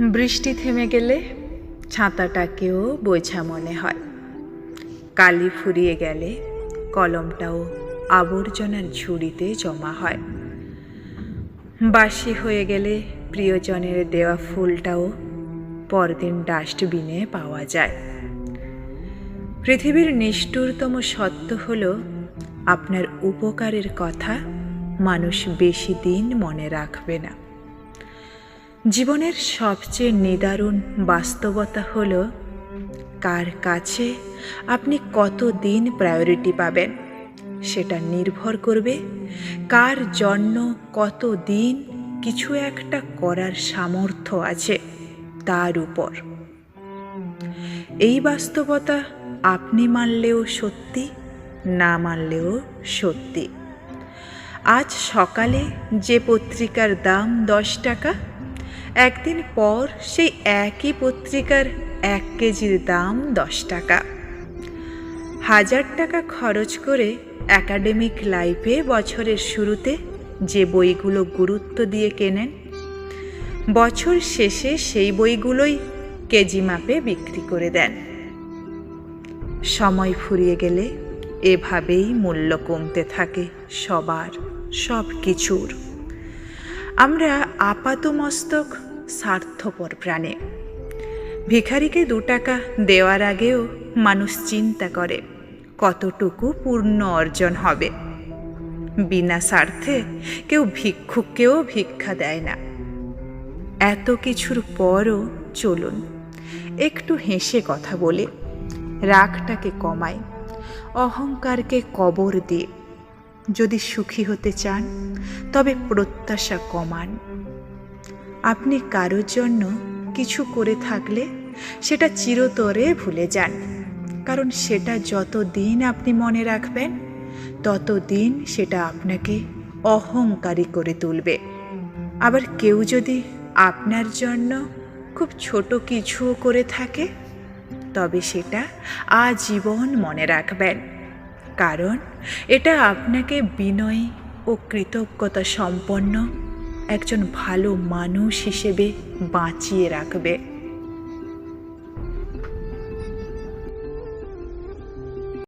বৃষ্টি থেমে গেলে ছাতাটাকেও বোঝা মনে হয়। কালি ফুরিয়ে গেলে কলমটাও আবর্জনার ঝুড়িতে জমা হয়। বাসি হয়ে গেলে প্রিয়জনের দেওয়া ফুলটাও পরদিন ডাস্টবিনে পাওয়া যায়। পৃথিবীর নিষ্ঠুরতম সত্য হল, আপনার উপকারের কথা মানুষ বেশি দিন মনে রাখবে না। জীবনের সবচেয়ে নিদারুণ বাস্তবতা হল, কার কাছে আপনি কত দিন প্রায়োরিটি পাবেন? সেটা নির্ভর করবে কার জন্য কত দিন কিছু একটা করার সামর্থ্য আছে তার উপর। এই বাস্তবতা আপনি মানলেও সত্যি, না মানলেও সত্যি। আজ সকালে যে পত্রিকার দাম দশ টাকা একদিন পর সেই একই পত্রিকার এক কেজির দাম দশ টাকা। হাজার টাকা খরচ করে একাডেমিক লাইফে বছরের শুরুতে যে বইগুলো গুরুত্ব দিয়ে কেনেন, বছর শেষে সেই বইগুলোই কেজি মাপে বিক্রি করে দেন। সময় ফুরিয়ে গেলে এভাবেই মূল্য কমতে থাকে সবার সব কিছুর আমরা আপাতমস্তক স্বার্থপর প্রাণে। ভিখারিকে দু টাকা দেওয়ার আগেও মানুষ চিন্তা করে, কতটুকু পূর্ণ অর্জন হবে? বিনা স্বার্থে কেউ ভিক্ষুককেও ভিক্ষা দেয় না। এত কিছুর পরও চলুন, একটু হেসে কথা বলে। রাগটাকে কমাই, অহংকারকে কবর দিয়ে যদি সুখী হতে চান, তবে প্রত্যাশা কমান। আপনি কারোর জন্য কিছু করে থাকলে সেটা চিরতরে ভুলে যান। কারণ সেটা যত দিন আপনি মনে রাখবেন তত দিন সেটা আপনাকে অহংকারী করে তুলবে। আবার কেউ যদি আপনার জন্য খুব ছোট কিছুও করে থাকে, তবে সেটা আজীবন মনে রাখবেন। কারণ এটা আপনাকে বিনয়ী ও কৃতজ্ঞতা সম্পন্ন একজন ভালো মানুষ হিসেবে বাঁচিয়ে রাখবে।